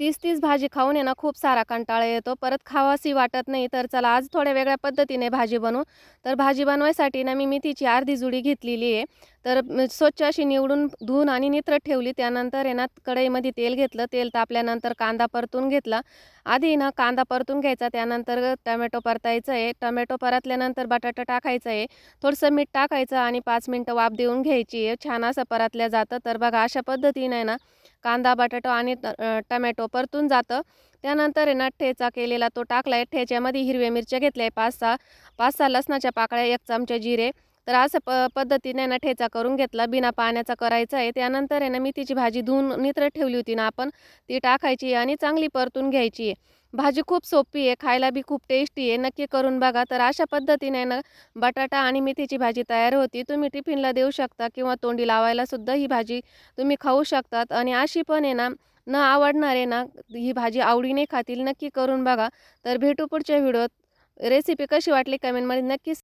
तीच तीच भाजी खाऊन आहे ना खूप सारा कंटाळा येतो. परत खावासी वाटत नाही तर चला आज थोड्या वेगळ्या पद्धतीने भाजी बनवू. तर भाजी बनवायसाठी ना मी मेथीची अर्धी जुडी घेतलेली आहे. तर स्वच्छ अशी निवडून धुवून आणि नित्रत ठेवली. त्यानंतर आहे ना कढईमध्ये तेल घेतलं. तेल तापल्यानंतर कांदा परतून घेतला. आधी ना कांदा परतून घ्यायचा. त्यानंतर टमॅटो परतायचं आहे. टमॅटो परतल्यानंतर बटाटा टाकायचं आहे. थोडंसं मीठ टाकायचं आणि पाच मिनटं वाफ देऊन घ्यायची आहे. छान असं परतल्या जातं. तर बघा अशा पद्धतीने ना कांदा बटाटा आणि टमॅटो परतून जातं. त्यानंतर आहे ना ठेचा केलेला तो टाकला आहे ठेच्यामध्ये हिरव्या मिरच्या घेतल्या आहे पाच सहा पाच सहा लसणाच्या पाकळ्या एक चमचा जिरे तर असं प पद्धतीने ना ठेचा करून घेतला. बिना पाण्याचा करायचा आहे. त्यानंतर आहे ना मी तिची भाजी धुवून नित्र ठेवली होती ना आपण. ती टाकायची आणि चांगली परतून घ्यायची आहे. भाजी खूप सोपी आहे. खायला बी खूप टेस्टी आहे. नक्की करून बघा. तर अशा पद्धतीने ना बटाटा आणि मेथीची भाजी तयार होती. तुम्ही टिफिनला देऊ शकता किंवा तोंडी लावायला सुद्धा ही भाजी तुम्ही खाऊ शकतात. आणि अशी पण आहे ना न आवडणारे ना ही भाजी आवडीने खातील. नक्की करून बघा. तर भेटू पुढच्या व्हिडिओत. रेसिपी कशी वाटली कमेंटमध्ये नक्कीच